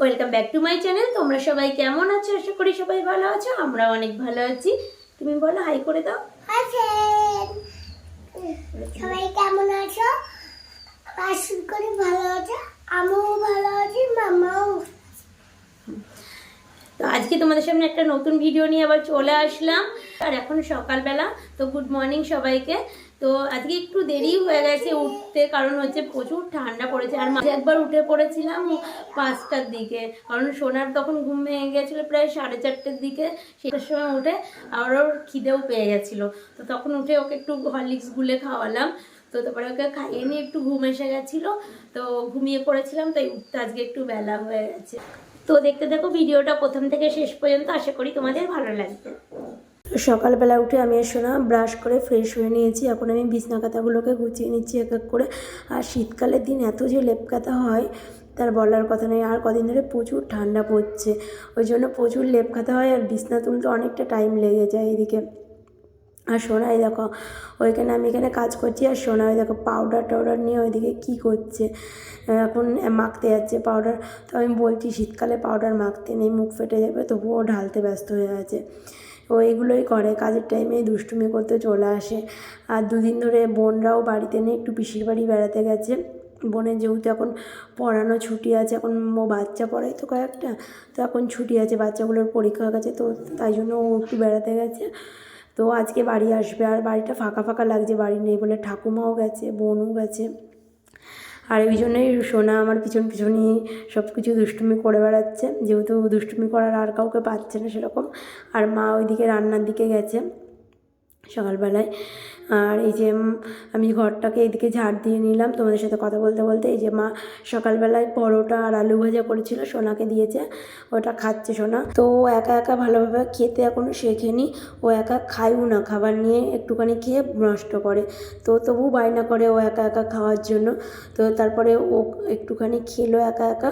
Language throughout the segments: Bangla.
Welcome back to my channel তোমরা সবাই কেমন আছো? আশা করি সবাই ভালো আছো, আমরা অনেক ভালো আছি। তুমি বলো হাই করে দাও। আছেন সবাই কেমন আছো? আশা করি ভালো আছো। আমিও ভালো আছি, মামাও তো আজকে তোমাদের সামনে একটা নতুন ভিডিও নিয়ে আবার চলে আসলাম। আর এখন সকালবেলা, তো গুড মর্নিং সবাইকে। তো আজকে একটু দেরি হয়ে গেছে উঠতে, কারণ হচ্ছে প্রচুর ঠান্ডা পড়েছে। আর মাঝে একবার উঠে পড়েছিলাম পাঁচটার দিকে, কারণ সোনার তখন ঘুম ভেঙে গেছিল প্রায় সাড়ে চারটের দিকে। সেটার সময় উঠে আর ওর খিদেও পেয়ে গেছিল। তো তখন উঠে ওকে একটু হরলিক্স গুলে খাওয়ালাম। তো তারপরে ওকে খাইয়ে নিয়ে একটু ঘুম এসে গেছিল। তো ঘুমিয়ে পড়েছিলাম, তাই উঠতে আজকে একটু বেলা হয়ে গেছে। তো দেখতে দেখো ভিডিওটা প্রথম থেকে শেষ পর্যন্ত আশা করি তোমাদের ভালো লাগবে। সকালবেলা উঠে আমি আর সোনা ব্রাশ করে ফ্রেশ হয়ে নিয়েছি। এখন আমি বিছনা কাঁথাগুলোকে গুছিয়ে নিচ্ছি এক এক করে। আর শীতকালের দিন এত যে লেপ হয়, তার বলার কথা নেই। আর কদিন ধরে প্রচুর ঠান্ডা পড়ছে। ওই জন্য প্রচুর লেপ কাঁথা হয় আর বিছনা তুলতে অনেকটা টাইম লেগে যায় এদিকে। আর সোনাই দেখো, ওইখানে আমি এখানে কাজ করছি আর সোনাই দেখো পাউডার টাউডার নিয়ে ওইদিকে কী করছে এখন মাখতে যাচ্ছে পাউডার তো আমি বলছি, শীতকালে পাউডার মাখতে নেই, মুখ ফেটে যাবে, তবুও ঢালতে ব্যস্ত হয়ে আছে। ও এগুলোই করে, কাজের টাইমে দুষ্টুমি করতে চলে আসে। আর দুদিন ধরে বোনরাও বাড়িতে নেই, একটু পিসির বাড়ি বেড়াতে গেছে। বোনের যেহেতু এখন পড়ানো ছুটি আছে, এখন ও বাচ্চা পড়াই তো কয়েকটা, তো এখন ছুটি আছে, বাচ্চাগুলোর পরীক্ষা গেছে, তো তাই জন্য ও একটু বেড়াতে গেছে। তো আজকে বাড়ি আসবে আর বাড়িটা ফাঁকা ফাঁকা লাগছে, বাড়ি নেই বলে ঠাকুমাও গেছে, বোনও গেছে। আর ওই জন্যই সোনা আমার পিছন পিছনই সব কিছু দুষ্টুমি করে বেড়াচ্ছে, যেহেতু দুষ্টুমি করার আর কাউকে পাচ্ছে না সেরকম। আর মা ওইদিকে রান্নার দিকে গেছে সকালবেলায়। আর এই যে আমি ঘরটাকে এদিকে ঝাড় দিয়ে নিলাম। তোমাদের সাথে কথা বলতে বলতে এই যে মা সকালবেলায় পরোটা আর আলু ভাজা করেছিল, সোনাকে দিয়েছে। ওটা খাচ্ছে সোনা। তো ও একা একা ভালোভাবে খেতে এখনও শেখেনি। ও একা খায়ও না, খাবার নিয়ে একটুখানি খেয়ে নষ্ট করে। তো তবু বায়না করে ও একা একা খাওয়ার জন্য। তো তারপরে ও একটুখানি খেলো একা একা।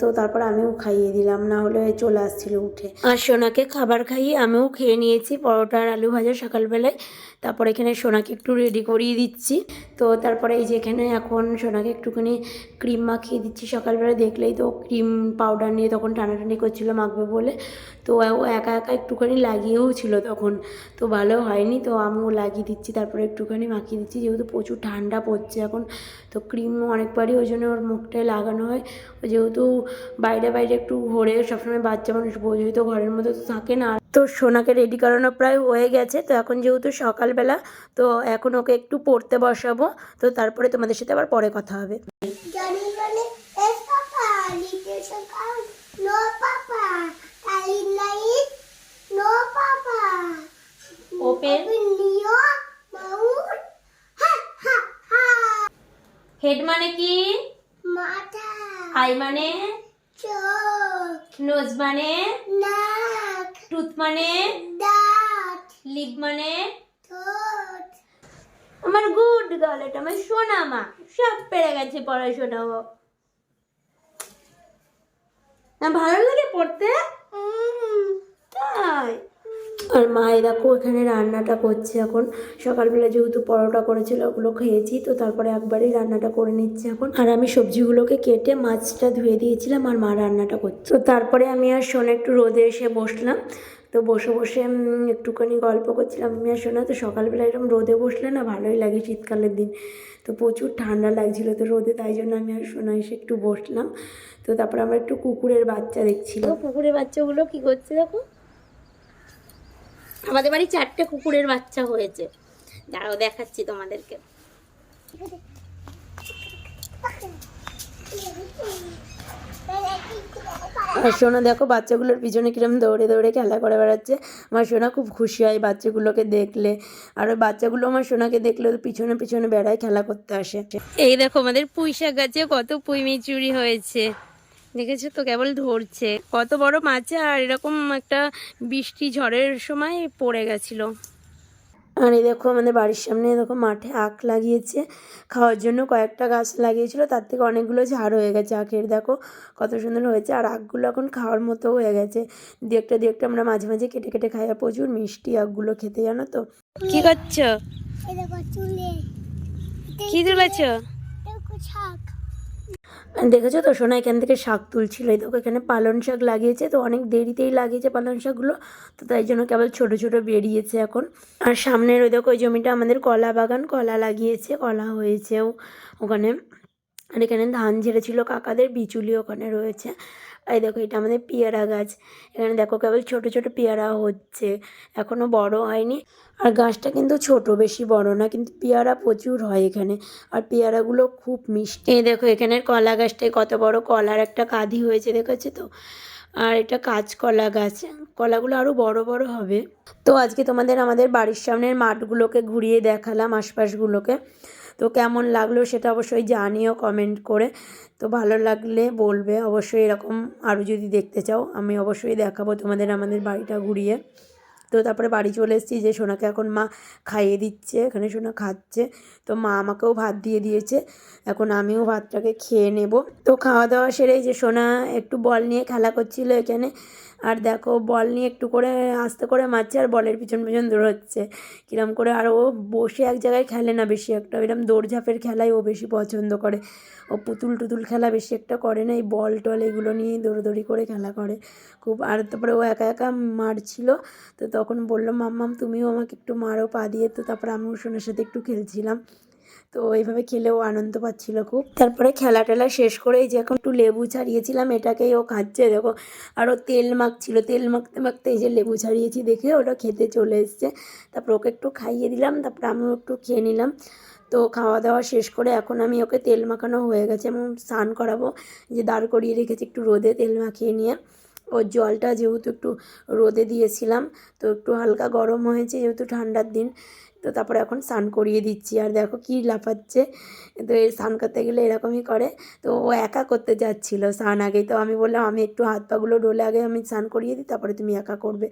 তো তারপর আমিও খাইয়ে দিলাম, না হলে চলে আসছিল উঠে। আর সোনাকে খাবার খাইয়ে আমিও খেয়ে নিয়েছি, পরোটা আর আলু ভাজা সকালবেলায়। তারপর এখানে সোনাকে একটু রেডি করিয়ে দিচ্ছি। তো তারপরে এই যে এখানে এখন সোনাকে একটুখানি ক্রিম মাখিয়ে দিচ্ছি। সকালবেলা দেখলেই তো ক্রিম পাউডার নিয়ে তখন টানাটানি করছিল মাখবে বলে। তো ও একা একা একটুখানি লাগিয়েও ছিল তখন। তো ভালো হয়নি তো আমিও লাগিয়ে দিচ্ছি। তারপরে একটুখানি মাখিয়ে দিচ্ছি। যেহেতু প্রচুর ঠান্ডা পড়ছে এখন, তো ক্রিম অনেকবারই ওই জন্য ওর মুখটায় লাগানো হয়। যেহেতু বাইরে বাইরে একটু ঘোরে, সবসময় বাচ্চা মানুষ বোঝই তো ঘরের মধ্যে তো থাকে না। তো সোনাকে রেডি করানো প্রায় হয়ে গেছে। তো এখন যেহেতু সকালবেলা তো এখন ওকে একটু পড়তে বসাবো। তো তারপরে তোমাদের সাথে আবার পরে কথা হবে। হেড মানে কি? মাথা। আই মানে? চোখ। নোজ মানে নাক টুথ মানে লিপ মানে আমার গুড গার্ল এটা আমার সোনা মা। সব পেরে গেছে পড়াশোনা ও। না ভালো লাগে পড়তে? তাই। আর মা দেখো এখানে রান্নাটা করছে এখন। সকালবেলা যেহেতু পরোটা করেছিল ওগুলো খেয়েছি তো তারপরে একবারই রান্নাটা করে নিচ্ছে এখন। আর আমি সবজিগুলোকে কেটে মাছটা ধুয়ে দিয়েছিলাম আর মা রান্নাটা করছে। তো তারপরে আমি আর সোনা একটু রোদে এসে বসলাম। তো বসে বসে একটুখানি গল্প করছিলাম। আমি আর সোনা তো, সকালবেলা এরকম রোদে বসলে না ভালোই লাগে শীতকালের দিন। তো প্রচুর ঠান্ডা লাগছিল তো রোদে, তাই জন্য আমি আর শোনা, এসে একটু বসলাম। তো তারপরে আমরা একটু কুকুরের বাচ্চা দেখছিলাম। কুকুরের বাচ্চাগুলো কি করছে দেখো? আমাদের বাড়ি চারটে কুকুরের বাচ্চা হয়েছে। দাঁড়াও, দেখাচ্ছি তোমাদেরকে। আর সোনা দেখো, বাচ্চাগুলোর পিছনে কিরম দৌড়ে দৌড়ে খেলা করে বেড়াচ্ছে। আমার সোনা খুব খুশি হয় বাচ্চাগুলোকে দেখলে। আর ওই বাচ্চাগুলো আমার সোনাকে দেখলে পিছনে পিছনে বেড়ায় খেলা করতে আসে। এই দেখো আমাদের পুঁই শাক গাছে কত পুঁই চুরি হয়েছে। দেখেছ তো কেবল ধরছে। কত বড় মাছ, আর এরকম একটা বৃষ্টি ঝড়ের সময় পড়ে গেছিল। আর এই দেখো আমাদের বাড়ির সামনে দেখো মাঠে আখ লাগিয়েছে। খাওয়ার জন্য কয়েকটা গাছ লাগিয়েছিল তার থেকে অনেকগুলো ঝাড় হয়ে গেছে আখের। দেখো কত সুন্দর হয়েছে আর আখগুলো এখন খাওয়ার মতো হয়ে গেছে। দু একটা দু একটা আমরা মাঝে মাঝে কেটে কেটে খাই আর প্রচুর মিষ্টি আখগুলো খেতে জানো তো? কি করছ? কি তুলেছো? দেখেছ তো? সোনা এখান থেকে শাক তুলছিল। এই দেখো, এখানে পালন শাক লাগিয়েছে, তো অনেক দেরিতেই লাগিয়েছে পালন শাকগুলো। তো তাই জন্য কেবল ছোট ছোট বেরিয়েছে এখন। আর সামনের ওই দেখো, ওই জমিটা আমাদের কলা বাগান, কলা লাগিয়েছে, কলা হয়েছেও ওখানে। আর এখানে ধান ঝেড়েছিল, কাকাদের বিচুলি ওখানে রয়েছে। এই দেখো, এটা আমাদের পেয়ারা গাছ। এখানে দেখো কেবল ছোট ছোট পেয়ারা হচ্ছে এখনও বড় হয়নি। আর গাছটা কিন্তু ছোট, বেশি বড় না, কিন্তু পেয়ারা প্রচুর হয় এখানে। আর পেয়ারাগুলো খুব মিষ্টি। এই দেখো, এখানের কলা গাছটায় কত বড় কলার একটা কাঁধি হয়েছে, দেখেছ তো? আর এটা কাঁচকলা গাছ, কলাগুলো আরও বড় বড় হবে। তো আজকে তোমাদের আমাদের বাড়ির সামনের মাঠগুলোকে ঘুরিয়ে দেখালাম, আশপাশগুলোকে। তো কেমন লাগল সেটা অবশ্যই জানিও কমেন্ট করে। তো ভালো লাগলে বলবে, অবশ্যই এরকম আরও যদি দেখতে চাও, আমি অবশ্যই দেখাবো তোমাদের আমাদের বাড়িটা ঘুরিয়ে। তো তারপরে বাড়ি চলে এসেছি যে সোনাকে এখন মা খাইয়ে দিচ্ছে, এখানে সোনা খাচ্ছে। তো মা আমাকেও ভাত দিয়ে দিয়েছে, এখন আমিও ভাতটাকে খেয়ে নেব। তো খাওয়া দাওয়া সেরে যে সোনা একটু বল নিয়ে খেলা করছিল এখানে। আর দেখো বল নিয়ে একটু করে আস্তে করে মারছে আর বলের পিছন পিছন দৌড়চ্ছে। কিরম করে আর ও বসে এক জায়গায় খেলে না বেশি একটা। এরকম দৌড়ঝাঁপের খেলাই ও বেশি পছন্দ করে। ও পুতুল টুতুল খেলা বেশি একটা করে না। এই বল টল এগুলো নিয়েই দৌড়দৌড়ি করে খেলা করে। খুব আর তারপরে ও একা একা মারছিল। তো তখন বলল, মাম্মাম, তুমিও আমাকে একটু মারো পা দিয়ে। তো তারপরে আমি সোনার সাথে একটু খেলছিলাম। তো এইভাবে খেলেও আনন্দ পাচ্ছিল খুব। তারপরে খেলা টেলা শেষ করে যে এখন একটু লেবু ছাড়িয়েছিলাম, এটাকেই ও খাচ্ছে, দেখো। আর ও তেল মাখছিল, তেল মাখতে মাখতে এই যে লেবু ছাড়িয়েছি দেখে ওটা খেতে চলে এসছে। তারপর ওকে একটু খাইয়ে দিলাম, তারপরে আমিও একটু খেয়ে নিলাম। তো খাওয়া দাওয়া শেষ করে এখন আমি ওকে তেল মাখানো হয়ে গেছে এবং স্নান করাবো। যে দাঁড় করিয়ে রেখেছি একটু রোদে তেল মাখিয়ে নিয়ে। ওর জলটা যেহেতু একটু রোদে দিয়েছিলাম, তো একটু হালকা গরম হয়েছে, যেহেতু ঠান্ডার দিন। তো তারপরে এখন স্নান করিয়ে দিচ্ছি। আর দেখো কী লাফাচ্ছে। তো এই স্নান করতে গেলে এরকমই করে। তো ও একা করতে যাচ্ছিল স্নান আগেই তো আমি বললাম, আমি একটু হাত পাগুলো ডোলে আগে আমি স্নান করিয়ে দিই, তারপরে তুমি একা করবে।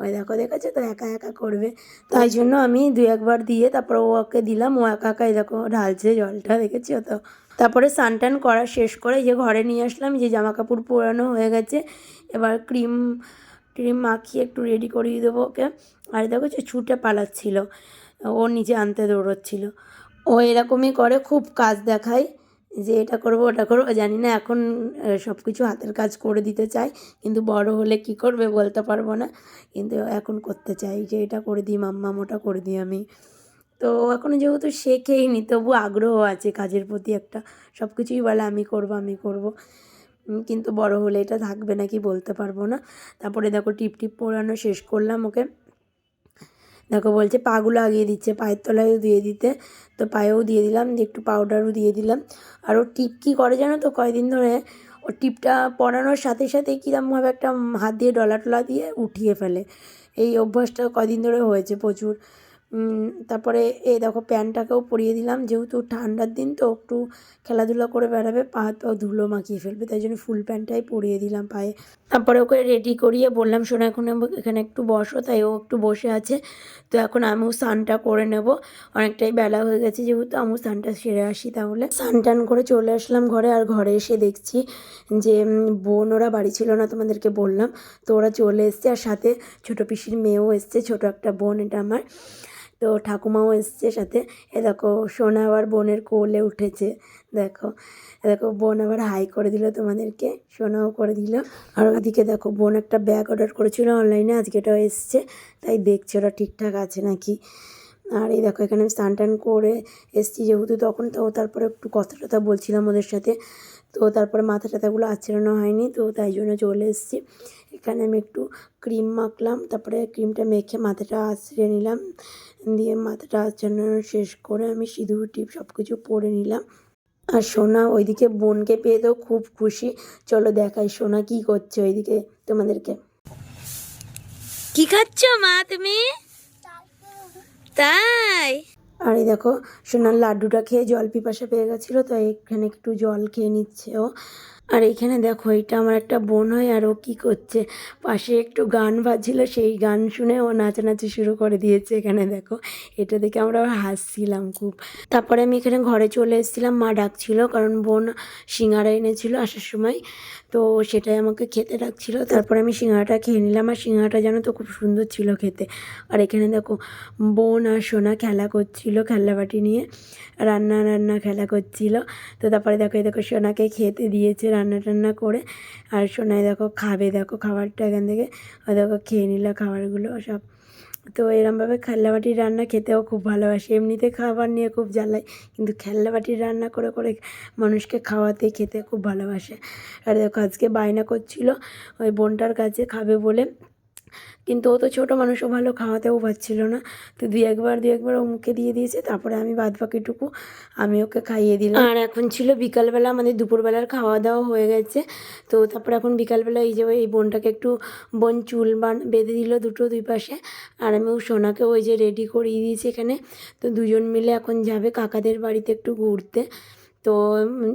ওই দেখো, দেখেছ? তো একা একা করবে। তাই জন্য আমি দু একবার দিয়ে তারপর ওকে দিলাম। ও একা একাই দেখো ঢালছে জলটা, দেখেছ তো? তারপরে স্নান টান করা শেষ করে যে ঘরে নিয়ে আসলাম, যে জামা কাপড় পরানো হয়ে গেছে। এবার ক্রিম ক্রিম মাখিয়ে একটু রেডি করিয়ে দেবো ওকে। আর দেখো যে ছুটে পালাচ্ছিল। ও নিচে আনতে দৌড়চ্ছিল। ও এরকমই করে, খুব কাজ দেখায় যে এটা করব, ওটা করব। জানি না এখন সব কিছু হাতের কাজ করে দিতে চাই কিন্তু বড় হলে কি করবে বলতে পারব না। কিন্তু এখন করতে চাই যে এটা করে দিই, মাম্মাম, ওটা করে দিই আমি। তো এখনও যেহেতু শেখেইনি, তবু আগ্রহ আছে কাজের প্রতি একটা। সব কিছুই বলে, আমি করব আমি করব। কিন্তু বড় হলে এটা থাকবে নাকি বলতে পারব না। তারপরে দেখো টিপ টিপ পরানো শেষ করলাম ওকে। দেখো বলছে পাগুলো আগিয়ে দিচ্ছে, পায়ের তলায়ও দিয়ে দিতে। তো পায়েও দিয়ে দিলাম দিয়ে একটু পাউডারও দিয়ে দিলাম। আর ও টিপ কী করে জানো তো? কয়দিন ধরে ও টিপটা পরানোর সাথে সাথে কীরকমভাবে একটা হাত দিয়ে ডলা টলা দিয়ে উঠিয়ে ফেলে। এই অভ্যাসটা কদিন ধরে হয়েছে প্রচুর। তারপরে এই দেখো প্যান্টটাকেও পরিয়ে দিলাম। যেহেতু ঠান্ডার দিন তো একটু খেলাধুলা করে বেড়াবে, পা হাত পাও ধুলো মাখিয়ে ফেলবে, তাই জন্য ফুল প্যান্টটাই পরিয়ে দিলাম পায়ে। তারপরে ওকে রেডি করিয়ে বললাম, শোনা, এখন এখানে একটু বসো, তাই ও একটু বসে আছে। তো এখন আমিও স্নানটা করে নেব। অনেকটাই বেলা হয়ে গেছে, যেহেতু আমিও স্নানটা সেরে আসি তাহলে। স্নান টান করে চলে আসলাম ঘরে, আর ঘরে এসে দেখছি যে বোন ওরা বাড়ি ছিল না তোমাদেরকে বললাম। তো ওরা চলে এসছে, আর সাথে ছোটো পিসির মেয়েও এসছে, ছোটো একটা বোন, এটা আমার। তো ঠাকুমাও এসছে সাথে। এ দেখো, সোনা আবার বোনের কোলে উঠেছে। দেখো, এ দেখো, বোন আবার হাই করে দিল তোমাদেরকে, সোনাও করে দিল। আর ওদিকে দেখো, বোন একটা ব্যাগ অর্ডার করেছিল অনলাইনে আজকে এটাও এসছে। তাই দেখছে ওরা ঠিকঠাক আছে নাকি। আর এই দেখো, এখানে আমি স্নান টান করে এসছি যেহেতু তখন, তো তারপরে একটু কথা টথা বলছিলাম ওদের সাথে। তো তারপরে মাথা টাথাগুলো আঁচড়ানো হয়নি, তো তাই জন্য চলে এসেছি। এখানে আমি একটু ক্রিম মাখলাম, তারপরে ক্রিমটা মেখে মাথাটা আঁচড়ে নিলাম। দিয়ে মাথাটা আঁচড়ানো শেষ করে আমি সিঁদুর, টিপ সব কিছু পরে নিলাম। আর সোনা ওইদিকে বোনকে পেয়ে তো খুব খুশি। চলো দেখাই সোনা কি করছে ওইদিকে তোমাদেরকে। কি খাচ্ছ মা তুমি? তাই? আর এই দেখো, সোনার লাড্ডুটা খেয়ে জল পিপাসা পেয়ে গেছিল, তাই এখানে একটু জল খেয়ে নিচ্ছে ও। আর এখানে দেখো, এটা আমার একটা বোন হয় আর ও কী করছে? পাশে একটু গান বাজছিল, সেই গান শুনে ও নাচানাচি শুরু করে দিয়েছে এখানে দেখো। এটা দেখে আমরা হাসছিলাম খুব। তারপরে আমি এখানে ঘরে চলে এসেছিলাম, মা ডাকছিল কারণ বোন সিঙ্গারা এনেছিল আসার সময়। তো সেটাই আমাকে খেতে ডাকছিল, তারপরে আমি সিঙ্গারাটা খেয়ে নিলাম আর সিঙ্গারাটা জানো তো খুব সুন্দর ছিল খেতে। আর এখানে দেখো, বোন আর সোনা খেলা করছিল খেলনাবাটি নিয়ে রান্না রান্না খেলা করছিল। তো তারপরে দেখো দেখো সোনাকে খেতে দিয়েছে রান্না টান্না করে। আর সোনাই দেখো খাবে, দেখো খাবারটা এখান থেকে। ও দেখো খেয়ে নিল খাবারগুলো সব। তো এরমভাবে খেলনাবাটির রান্না খেতেও খুব ভালোবাসে। এমনিতে খাবার নিয়ে খুব জ্বালায়, কিন্তু খেলনাবাটির রান্না করে করে মানুষকে খাওয়াতে খেতে খুব ভালোবাসে। আর দেখো আজকে বায়না করছিল, ওই বোনটার কাছে খাবে বলে। কিন্তু ও তো ছোটো মানুষও ভালো খাওয়াতেও পারছিল না। তো দুই একবার দুই একবার ও মুখে দিয়ে দিয়েছে, তারপরে আমি বাদ বাকিটুকু আমি ওকে খাইয়ে দিলাম। আর এখন ছিল বিকালবেলা আমাদের দুপুরবেলার খাওয়া দাওয়া হয়ে গেছে। তো তারপরে এখন বিকালবেলা এই যে এই বোনটাকে একটু বোন চুল বান, বেঁধে দিল দুটো দুই পাশে। আর আমি ও সোনাকে ওই যে রেডি করিয়ে দিয়েছি এখানে। তো দুজন মিলে এখন যাবে কাকাদের বাড়িতে একটু ঘুরতে। তো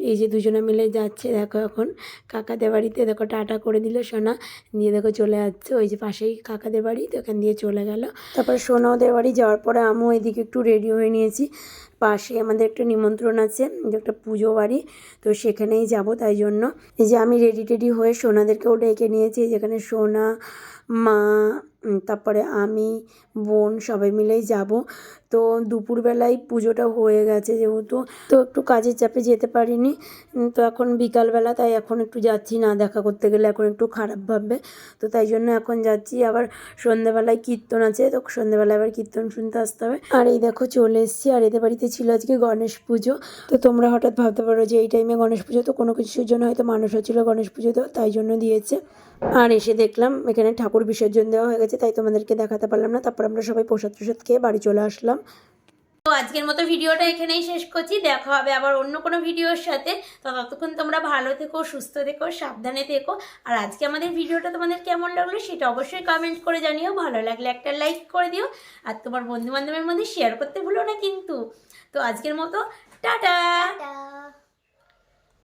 এই যে দুজনে মিলে যাচ্ছে, দেখো এখন কাকাদের বাড়িতে দেখো টাটা করে দিল সোনা। দিয়ে দেখো চলে যাচ্ছে, ওই যে পাশেই কাকাদের বাড়ি, তো ওখান দিয়ে চলে গেল। তারপরে সোনা ওদের বাড়ি যাওয়ার পরে আমিও এদিকে একটু রেডি হয়ে নিয়েছি। পাশে আমাদের একটা নিমন্ত্রণ আছে একটা পুজো বাড়ি, তো সেখানেই যাব তাই জন্য। এই যে আমি রেডি টেডি হয়ে সোনাদেরকেও ডেকে নিয়েছি, যেখানে সোনা, মা তারপরে আমি, বোন সবাই মিলেই যাব। তো দুপুরবেলায় পুজোটা হয়ে গেছে যেহেতু, তো একটু কাজের চাপে যেতে পারিনি। তো এখন বিকালবেলা, তাই এখন একটু যাচ্ছি না দেখা করতে গেলে, এখন একটু খারাপ ভাববে। তো তাই জন্য এখন যাচ্ছি। আবার সন্ধ্যেবেলায় কীর্তন আছে, তো সন্ধ্যেবেলায় আবার কীর্তন শুনতে আসতে হবে। আর এই দেখো চলে এসেছি, আর এদের বাড়িতে ছিল আজকে গণেশ পুজো। তো তোমরা হঠাৎ ভাবতে পারো যে এই টাইমে গণেশ পুজো তো কোনো কিছুর জন্য হয়তো মানুষ হচ্ছিল গণেশ পুজো তো তাই জন্য দিয়েছে। আর এসে দেখলাম এখানে ঠাকুর বিসর্জন দেওয়া হয়ে গেছে। তাই তোমাদেরকে দেখাতে পারলাম না। তারপর আমরা সবাই প্রসাদ প্রসাদ খেয়ে বাড়ি চলে আসলাম। তো আজকের মতো ভিডিওটা এখানেই শেষ করছি। দেখা হবে আবার অন্য কোনো ভিডিওর সাথে। তো ততক্ষণ তোমরা ভালো থেকো সুস্থ থেকো সাবধানে থেকো। আর আজকে আমাদের ভিডিওটা তোমাদের কেমন লাগল সেটা অবশ্যই কমেন্ট করে জানিও। ভালো লাগলে একটা লাইক করে দিও। আর তোমার বন্ধু বান্ধবের মধ্যে শেয়ার করতে ভুলো না কিন্তু। তো আজকের মতো টাটা।